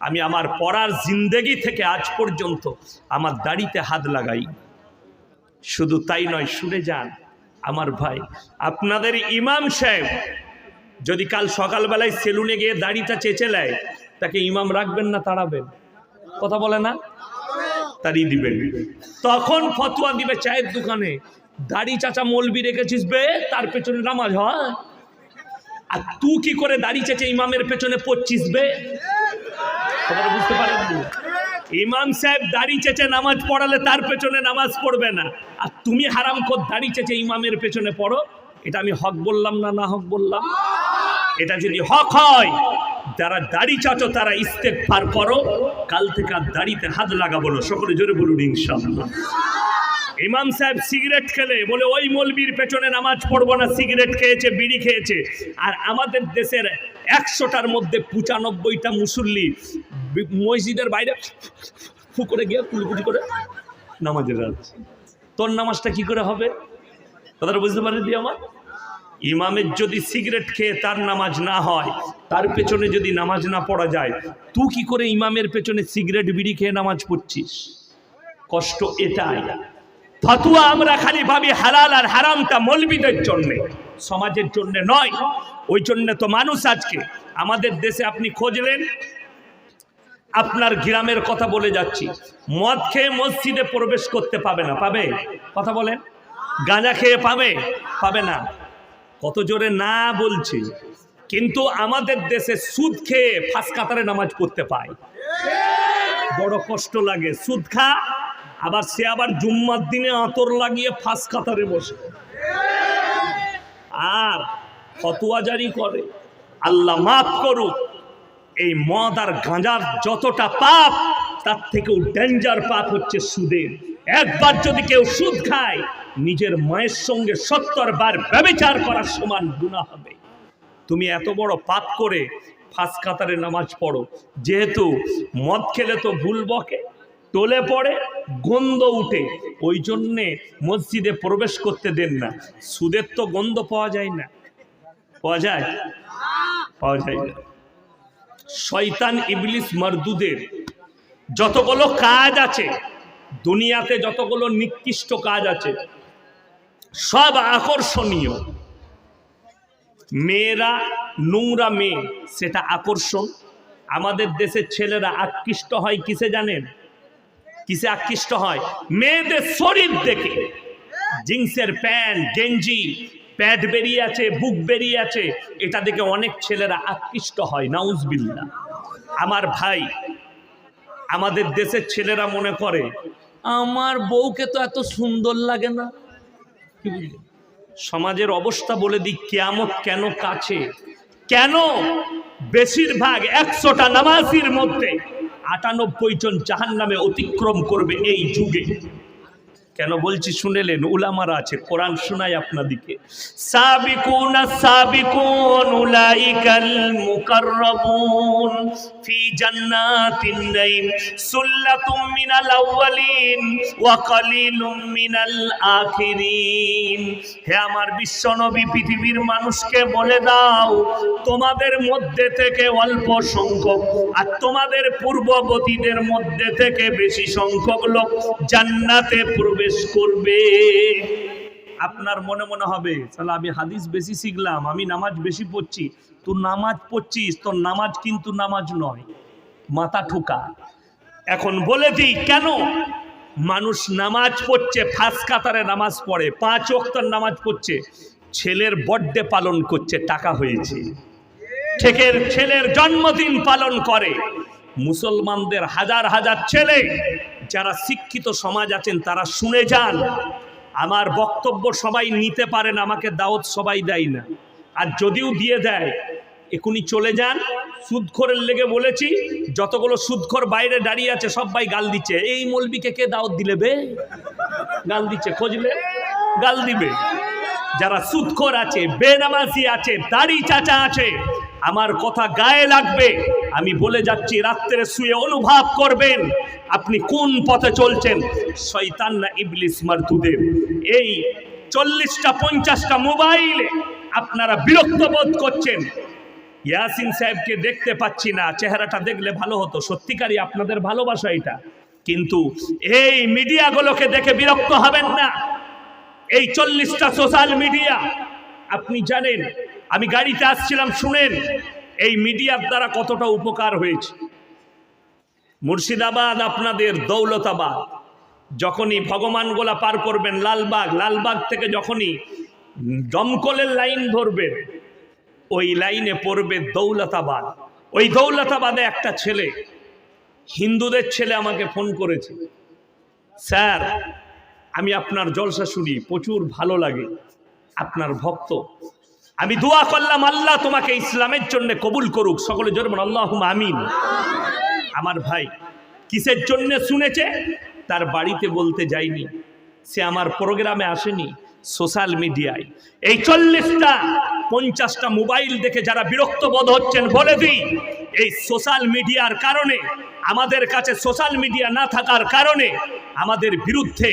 আমি আমার পড়ার জিন্দেগি থেকে আজ পর্যন্ত আমার দাড়িতে হাত লাগাই। শুধু তাই নয়, শুনে যান আমার ভাই, আপনাদের ইমাম সাহেব যদি কাল সকালবেলায় সেলুনে গিয়ে দাড়িটা চেঁচে নেয়, তাকে ইমাম রাখবেন না তাড়াবেন? কথা বলে না? তাড়িয়ে দিবেন। তখন ফতোয়া দিবে চায়ের দোকানে, দাড়ি চাচা মলবি রেখেছিস বে, তার পেছনে নামাজ হয়। আর তুই কি করে দাড়ি চেঁচে ইমামের পেছনে পড়ছিস বে? বুঝতে পারেন ইমাম সাহেব দাড়ি চেঁচে নামাজ পড়ালে তার পেছনে নামাজ পড়বে না। আর তুমি হারাম কর দাড়ি চেঁচে ইমামের পেছনে পড়ো, এটা আমি হক বললাম না না হক বললাম? এটা যদি হক হয়, যারা দাড়ি চাচো তারা ইস্তেক পার করো, কাল থেকে আর দাড়িতে হাত লাগাবো না। সকলে জোরে বলুন, ইনশাআল্লাহ। ইমাম সাহেব সিগারেট খেলে, বলে, ওই মলবির পেছনে নামাজ পড়ব না, সিগারেট খেয়েছে, বিড়ি খেয়েছে। আর আমাদের দেশের একশোটার মধ্যে পঁচানব্বইটা মুসল্লি মসজিদের বাইরে ফু করে গিয়ে কুলকুচি করে নামাজে যাচ্ছে। তোর নামাজটা কি করে হবে? কথাটা বুঝতে পারেন আমার? ইমামের যদি সিগারেট খেয়ে তার নামাজ না হয়, তার পেছনে যদি নামাজ না পড়া যায়, তুই কি করে ইমামের পেছনে সিগারেট, বিড়ি খেয়ে নামাজ পড়ছিস? কষ্ট এটাই। ফতুয়া আমরা খালি ভাবি হালাল আর হারামটা মলবিদের জন্য, সমাজের জন্য নয়। ওই জন্য তো মানুষ আজকে আমাদের দেশে আপনি খোঁজলেন আপনার গ্রামের কথা বলে যাচ্ছি। মদ খেয়ে মসজিদে প্রবেশ করতে পাবে না, পাবে? কথা বলেন। গাঁজা খেয়ে পাবে? পাবে না। কত জোরে না বলছি। কিন্তু আমাদের দেশে সুদ খেয়ে ফাঁস কাতারে নামাজ পড়তে পায়। বড় কষ্ট লাগে। সুদ খা, আবার সে আবার জুম্মার দিনে আতর লাগিয়ে ফাঁস কাতারে বসে। আর ফতুয়া জারি করে। আল্লাহ মাফ করুক। এই মদ আর গাঁজার যতটা পাপ, তার থেকেও ডেঞ্জার পাপ হচ্ছে সুদের। একবার যদি কেউ সুদ খায়, নিজের মায়ের সঙ্গে সত্তর বার ব্যবচার করার সমান গুণা হবে। তুমি এত বড় পাপ করে ফাঁস কাতারে নামাজ পড়ো, যেহেতু মদ খেলে তো ভুল বকে, টলে পড়ে, গন্ধ উঠে, ওই জন্যে মসজিদে প্রবেশ করতে দেন না। সুদের তো গন্ধ পাওয়া যায় না। পাওয়া যায়? পাওয়া যায় না। শয়তান ইবলিস মারদুদের যতগুলো কাজ আছে, দুনিয়াতে যতগুলো নিকৃষ্ট কাজ আছে, সব আকর্ষণীয়। মেয়েরা, নোংরা মেয়ে, সেটা আকর্ষণ। আমাদের দেশের ছেলেরা আকৃষ্ট হয় কিসে জানেন? কিসে আকৃষ্ট হয়? মেয়েদের শরীর দেখে। জিন্সের প্যান্ট, গেঞ্জি প্যাড বেরিয়ে আছে, বুক বেরিয়ে আছে। এটা দেখে অনেক ছেলেরা আকৃষ্ট হয় নাউজবিল্লা আমার ভাই, আমাদের দেশের ছেলেরা মনে করে, আমার বউকে তো এত সুন্দর লাগে না? সমাজের অবস্থা বলে দিই, কেয়ামত কেন কাছে? কেন? বেশিরভাগ একশোটা নামাজির মধ্যে আটানব্বই জন জাহান নামে অতিক্রম করবে এই যুগে। কেন বলছি শুনেলেন? উলামারা আছে, কোরআন শোনাই আপনাদিকে। সাবিকুন সাবিকুন উলাইকাল মুকাররাবুন ফি জান্নাতিন নাইম। সুল্লাতুম মিনাল আউয়ালিন ওয়া কালিলুম মিনাল আখিরিন। হে আমার বিশ্বনবী, পৃথিবীর মানুষকে বলে দাও, তোমাদের মধ্যে থেকে অল্প সংখ্যক আর তোমাদের পূর্ববর্তীদের মধ্যে থেকে বেশি সংখ্যক লোক জান্নাতে প্রবেশ করবে। আপনার মনে মনে হবে তাহলে আমি হাদিস বেশি শিখলাম, আমি নামাজ বেশি পড়ছি। তুই নামাজ পড়ছিস, তোর নামাজ কিন্তু নামাজ নয়, মাথা ঠুকা। এখন বলে দিই, কেন? মানুষ নামাজ পড়ছে, ফাঁস কাতারে নামাজ পড়ে, পাঁচ অক্তর নামাজ পড়ছে, ছেলের বড্ডে পালন করছে, টাকা হয়েছে। ঠেকের ছেলের জন্মদিন পালন করে। মুসলমানদের হাজার হাজার ছেলে যারা শিক্ষিত সমাজ আছেন, তারা শুনে যান। আমার বক্তব্য সবাই নিতে পারেন, আমাকে দাওয়াত সবাই দেয় না। আর যদিও দিয়ে দেয় এখনই চলে যান। সুদখোরের লেগে বলেছি, যতগুলো সুদখোর বাইরে দাঁড়িয়ে আছে, সবাই গাল দিচ্ছে। এই মলবিকে কে দাওয়াত দিলে বে? গাল দিচ্ছে খোঁজলে গাল দিবে। যারা সুদখোর আছে, বেনামাজি আছে, দাড়ি চাচা আছে, আমার কথা গায়ে লাগবে। আমি বলে যাচ্ছি, রাত্রে শুয়ে অনুভব করবেন আপনি কোন পথে চলছেন। শয়তান না ইবলিস মারতুদের। এই চল্লিশটা, পঞ্চাশটা মোবাইলে আপনারা বিরক্ত বোধ করছেন। ইয়াসিন সাহেবকে দেখতে পাচ্ছি না, চেহারাটা দেখলে ভালো হতো। সত্যিকারই আপনাদের ভালোবাসা এটা। কিন্তু এই মিডিয়াগুলোকে দেখে বিরক্ত হবেন না। এই চল্লিশটা সোশ্যাল মিডিয়া, আপনি জানেন, আমি গাড়িতে আসছিলাম, শুনেন। এই মিডিয়ার দ্বারা কতটা উপকার হয়েছে? মুর্শিদাবাদ আপনাদের দৌলতাবাদ। যখনই ভগবানগোলা পার করবেন, লালবাগ লালবাগ থেকে যখনই দমকলের লাইন ধরবেন, ওই লাইনে পড়বে দৌলতাবাদ। ওই দৌলতাবাদে একটা ছেলে, হিন্দুদের ছেলে আমাকে ফোন করেছে, স্যার, আমি আপনার জলসা শুনি, প্রচুর ভালো লাগে, আপনার ভক্ত। আমি দোয়া করলাম, আল্লাহ তোমাকে ইসলামের জন্য কবুল করুক। সকলে জোর আল্লাহ আমিন। আমার ভাই কিসের জন্য শুনেছে? তার বাড়িতে বলতে যায়নি। সে আমার প্রোগ্রামে আসেনি, সোশ্যাল মিডিয়ায়। এই চল্লিশটা, পঞ্চাশটা মোবাইল দেখে যারা বিরক্ত বোধ হচ্ছেন, বলে দিই, এই সোশ্যাল মিডিয়ার কারণে আমাদের কাছে সোশ্যাল মিডিয়া না থাকার কারণে আমাদের বিরুদ্ধে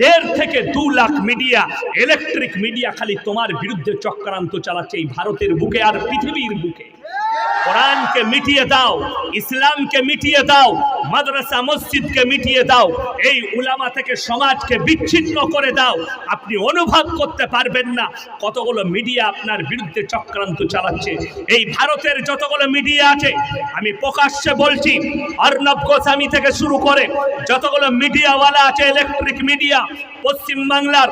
দেড় থেকে দু লাখ মিডিয়া ইলেকট্রিক মিডিয়া খালি তোমার বিরুদ্ধে চক্রান্ত চালাচ্ছে এই ভারতের বুকে আর পৃথিবীর বুকে। কোরআনকে মিটিয়ে দাও, ইসলামকে মিটিয়ে দাও, মাদ্রাসা, মসজিদকে মিটিয়ে দাও, এই উলামা থেকে সমাজকে বিচ্ছিন্ন করে দাও। আপনি অনুভব করতে পারবেন না কতগুলো মিডিয়া আপনার বিরুদ্ধে চক্রান্ত চালাচ্ছে। এই ভারতের যতগুলো মিডিয়া আছে, আমি প্রকাশ্যে বলছি, অর্ণব গোস্বামী থেকে শুরু করে যতগুলো মিডিয়াওয়ালা আছে ইলেকট্রিক মিডিয়া পশ্চিম বাংলার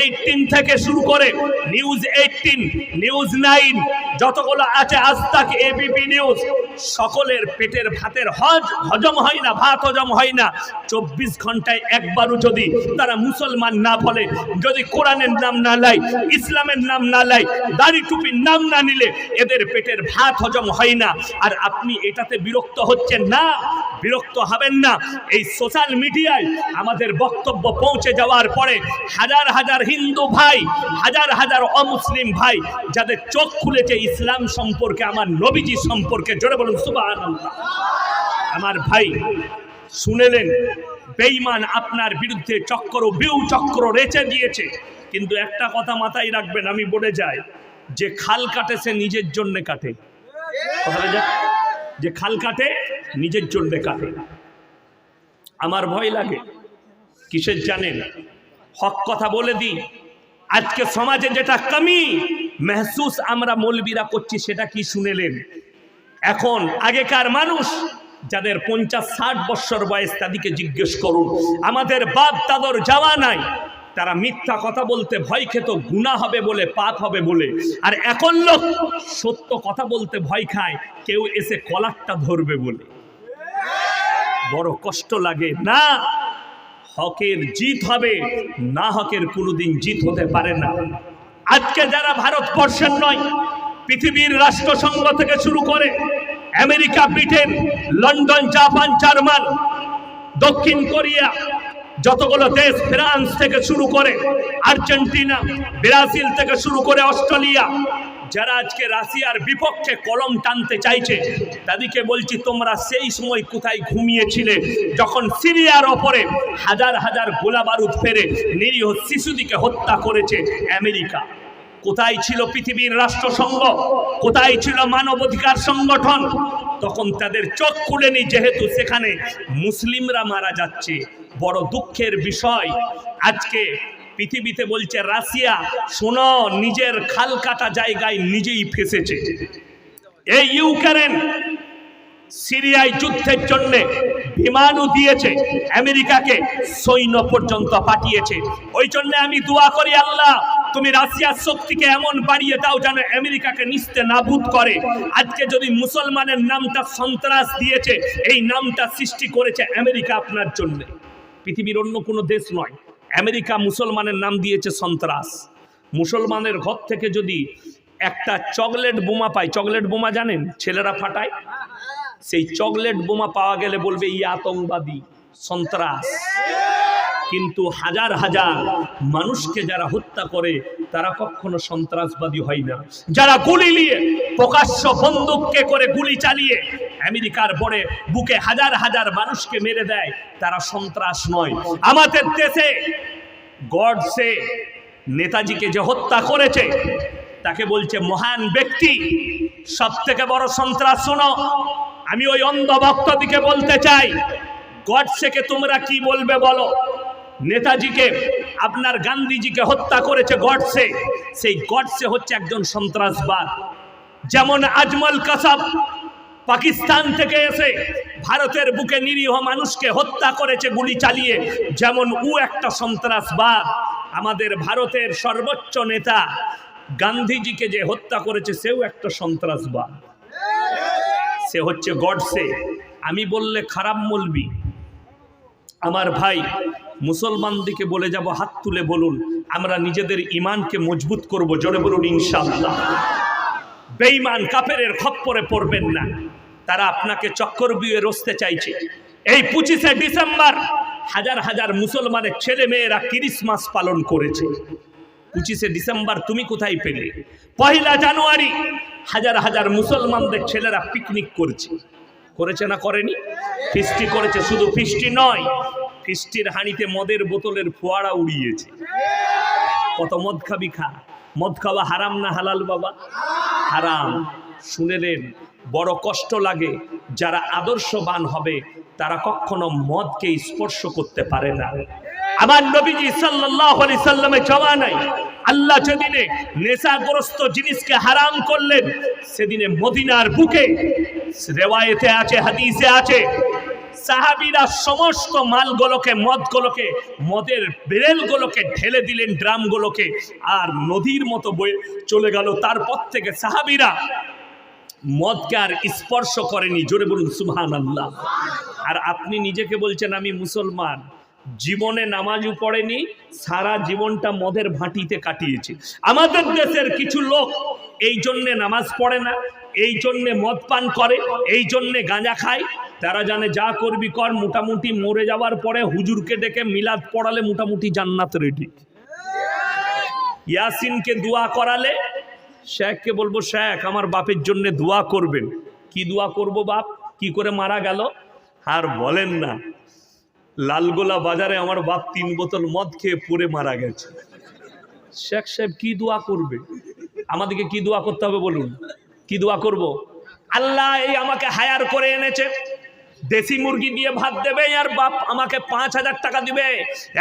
এইটিন থেকে শুরু করে নিউজ এইটিন নিউজ নাইন যতগুলো আছে আজ তাক এবিপি নিউজ সকলের পেটের ভাতের হজ, হজম হয় না, ভাত হজম হয় না। চব্বিশ ঘন্টায় একবারও যদি তারা মুসলমান না বলে, যদি কোরআনের নাম না লাই, ইসলামের নাম না লাই, দাড়ি টুপির নাম না নিলে, এদের পেটের ভাত হজম হয় না। আর আপনি এটাতে বিরক্ত হচ্ছেন না? বিরক্ত হবেন না। এই সোশ্যাল মিডিয়ায় আমাদের বক্তব্য পৌঁছে যাওয়ার পরে হাজার হাজার হিন্দু ভাই, হাজার হাজার অমুসলিম ভাই, যাদের চোখ খুলেছে ইসলাম সম্পর্কে, আমার নবীজি সম্পর্কে, জোরে বলুন সুবাহ আমার ভাই, শুনেলেন, বেঈমান আপনার বিরুদ্ধে চক্র, বিউ চক্র রেচে দিয়েছে। কিন্তু একটা কথা মাথায় রাখবেন, আমি বলে যাই, যে খাল কাটে সে নিজের জন্য কাটে। যে খাল কাটে নিজের জন্য কাটে আমার ভয় লাগে, কিসের জানেন? হক কথা বলে দিই, আজকে সমাজে যেটা কমি, মেহসুস আমরা মলবিরা করছি সেটা কি শুনেলেন? এখন আগেকার মানুষ যাদের পঞ্চাশ, ষাট বছর বয়স তাদেরকে জিজ্ঞেস করুন, আমাদের বাপ দাদর যাওয়া নাই, তারা মিথ্যা কথা বলতে ভয় খেত গুণা হবে বলে, পাপ হবে বলে। আর এখন লোক সত্য কথা বলতে ভয় খায়, কেউ এসে কলারটা ধরবে বলে। বড় কষ্ট লাগে। না, হকের জিত হবে, না হকের কোনোদিন জিত হতে পারে না। আজকে যারা ভারতবর্ষের নয়, পৃথিবীর রাষ্ট্রসংঘ থেকে শুরু করে America, Britain, London, Japan, German, দক্ষিণ কোরিয়া, যতগুলো দেশ ফ্রান্স থেকে শুরু করে আর্জেন্টিনা, ব্রাজিল থেকে শুরু করে অস্ট্রেলিয়া যারা আজকে রাশিয়ার বিপক্ষে কলম টানতে চাইছে, তাদেরকে বলছি, তোমরা সেই সময় কোথায় ঘুমিয়েছিলে? যখন সিরিয়ার ওপরে হাজার হাজার গোলা বারুদ ফেরে নিরীহ শিশুদিকে হত্যা করেছে আমেরিকা। কোথায় ছিল পৃথিবীর রাষ্ট্রসংঘ? কোথায় ছিল মানবাধিকার সংগঠন? তখন তাদের চোখ খুলেনি, যেহেতু সেখানে মুসলিমরা মারা যাচ্ছে। বড় দুঃখের বিষয়, আজকে পৃথিবীতে বলছে, রাশিয়া, শোনো, নিজের খাল কাটা জায়গায় নিজেই ফেসেছে। এই ইউক্রেন সিরিয়ায় যুদ্ধের জন্য বিমানও দিয়েছে, আমেরিকাকে সৈন্য পর্যন্ত পাঠিয়েছে। ওই জন্য আমি দোয়া করি, আল্লাহ, তুমি রাশিয়ার শক্তিকে এমন বাড়িয়ে দাও যেন আমেরিকাকে নিস্তে নাবুদ করে। আজকে যদি মুসলমানের নামটা সন্ত্রাস দিয়েছে, এই নামটা সৃষ্টি করেছে আমেরিকা আপনার জন্য। পৃথিবীর অন্য কোনো দেশ নয়। আমেরিকা মুসলমানের নাম দিয়েছে সন্ত্রাস। মুসলমানের ঘর থেকে যদি একটা চকলেট বোমা পায়, চকলেট বোমা জানেন? ছেলেরা ফাটায়। সেই চকলেট বোমা পাওয়া গেলে বলবে ই আতঙ্কবাদী, সন্ত্রাস। কিন্তু হাজার হাজার মানুষকে যারা হত্যা করে, তারা কখনো সন্ত্রাসবাদী হয় না। যারা গুলি নিয়ে প্রকাশ্য বন্দুককে করে গুলি চালিয়ে আমেরিকার পরে বুকে হাজার হাজার মানুষকে মেরে দেয়, তারা সন্ত্রাস নয়। আমাদের দেশে গডসে নেতাজিকে যে হত্যা করেছে, তাকে বলছে মহান ব্যক্তি সব থেকে বড় সন্ত্রাস শোনো। আমি ওই অন্ধ ভক্তদিকে বলতে চাই গডসেকে তোমরা কি বলবে বলো? নেতাজিকে, আপনার গান্ধীজিকে হত্যা করেছে গডসে সেই গডসে হচ্ছে একজন সন্ত্রাসবাদ। যেমন আজমল কাসাব পাকিস্তান থেকে এসে ভারতের বুকে নিরীহ মানুষকে হত্যা করেছে গুলি চালিয়ে, যেমন উ একটা সন্ত্রাসবাদ। আমাদের ভারতের সর্বোচ্চ নেতা গান্ধীজিকে যে হত্যা করেছে, সেও একটা সন্ত্রাসবাদ। সে হচ্ছে গডসে। আমি বললে খারাপ মলবি আমার ভাই মুসলমানদিকে বলে যাব, হাত তুলে বলুন, আমরা নিজেদের ইমানকে মজবুত করব, জোরে বলুন ইনশাল্লাহ বেঈমান কাফেরের খপ্পরে পড়বেন না। তারা আপনাকে চক্কর বিয়ে রসতে চাইছে। এই পঁচিশে ডিসেম্বর হাজার হাজার মুসলমানের ছেলে মেয়েরা ক্রিসমাস পালন করেছে। পঁচিশে ডিসেম্বর তুমি কোথায় পেলে? পয়লা জানুয়ারি হাজার হাজার মুসলমানদের ছেলেরা পিকনিক করছে। করেছে না করেনি? ফিস্টি করেছে, শুধু ফিস্টি নয়, ফিস্টির হাঁড়িতে মদের বোতলের ফোয়ারা উড়িয়েছে। কত মদ খাবি খা? মদ খাওয়া হারাম না হালাল বাবা? হারাম। শুনেলেন বড় কষ্ট লাগে, যারা আদর্শবান হবে, তারা কখনো মদকে স্পর্শ করতে পারে না। আমার নবীজি সাল্লাল্লাহু আলাইহি সাল্লামের জমানায় আল্লাহ যেদিনে নেশাগ্রস্ত জিনিসকে হারাম করলেন, সেদিনে মদিনার বুকে রেওয়ায়েতে আছে, হাদিসে আছে, সাহাবিরা সমস্ত মালগুলোকে, মদগুলোকে, মদের বেরেলগুলোকে ঢেলে দিলেন ড্রামগুলোকে, আর নদীর মতো বয়ে চলে গেল। তারপর থেকে সাহাবিরা মদকে আর স্পর্শ করেনি, জোরে বলুন সুবহান আল্লাহ আর আপনি নিজেকে বলছেন, আমি মুসলমান। জীবনে নামাজও পড়েনি, সারা জীবনটা মদের ভাটিতে কাটিয়েছে। আমাদের দেশের কিছু লোক এই জন্যে নামাজ পড়ে না, এই জন্যে মদ পান করে, এই জন্যে গাঁজা খায়। তারা জানে, যা করবি কর, মোটামুটি মরে যাওয়ার পরে হুজুরকে ডেকে মিলাদ পড়ালে মোটামুটি জান্নাত রেডি ইয়াসিনকে দোয়া করালে শেখকে বলব, শেখ, আমার বাপের জন্য দোয়া করবেন। কি দোয়া করব বাপ? কি করে মারা গেল? আর বলেন না, লালগোলা বাজারে আমার বাপ তিন বোতল মদ খেয়ে পড়ে মারা গেছে। শেখ সাহেব কি দোয়া করবে? আমাদেরকে কি দোয়া করতে হবে বলুন? কি দোয়া করব? আল্লাহ এই আমাকে হায়ার করে এনেছে। দেশি মুরগি দিয়ে ভাত দেবে, আর বাপ আমাকে পাঁচ হাজার টাকা দিবে।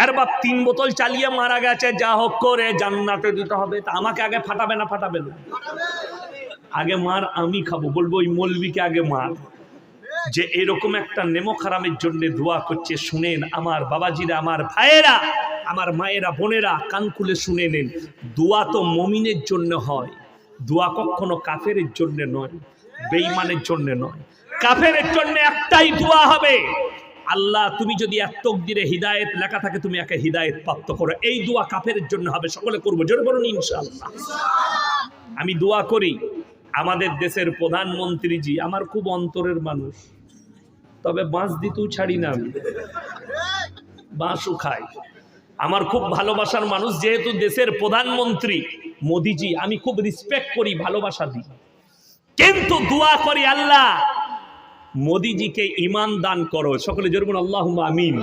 আর বাপ তিন বোতল চালিয়ে মারা গেছে, যা হোক করে জান্নাতে দিতে হবে। তা আমাকে আগে ফাটাবে না ফাটাবে না? আগে মার, আমি খাব। বলব, ওই মলবিকে আগে মার। যে এরকম একটা নেমো খারামের জন্য দোয়া করছে, শুনেন, আমার বাবাজিরা, আমার ভাইয়েরা, আমার মায়েরা, বোনেরা, কান খুলে শুনে নেন। দোয়া তো মমিনের জন্য হয়, দোয়া কখনো কাফেরের জন্য নয়, বেঈমানের জন্য নয়। কাফেরের জন্য একটাই দোয়া হবে। আল্লাহ, তুমি যদি এক তকদিরে হৃদায়ত লেখা থাকে, তুমি একে হৃদায়ত প্রাপ্ত করো। এই দোয়া কাফের জন্য হবে। সকলে করব। জোরে বলুন, ইনশাআল্লাহ। আমি দোয়া করি, আমাদের দেশের প্রধানমন্ত্রীজি আমার খুব অন্তরের মানুষ। তবে বাঁশ দিতেও ছাড়ি না আমি। বাঁশও খাই। আমার খুব ভালোবাসার মানুষ, যেহেতু দেশের প্রধানমন্ত্রী মোদিজি, আমি খুব রিসপেক্ট করি, ভালোবাসা দিই। কিন্তু দোয়া করি আল্লাহ মোদিজিকে ইমান দান করো। সকলে জরুন আল্লাহ আমিন।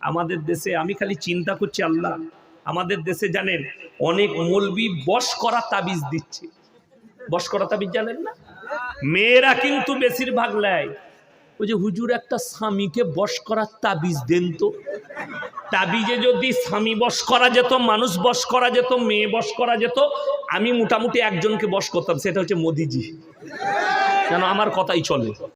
আমাদের দেশে, আমি খালি চিন্তা করছি, আল্লাহ, আমাদের দেশে জানেন, অনেক মলবি বস করা তাবিজ দিচ্ছে। বস করা তাবিজ জানেন না? মেয়েরা কিন্তু বেশিরভাগ নেয়। ওই যে হুজুর একটা স্বামীকে বস করার তাবিজ দেন তো। তাবিজে যদি স্বামী বস করা যেত, মানুষ বস করা যেত, মেয়ে বস করা যেত, আমি মোটামুটি একজনকে বস করতাম, সেটা হচ্ছে মোদিজি। কেন আমার কথাই চলে।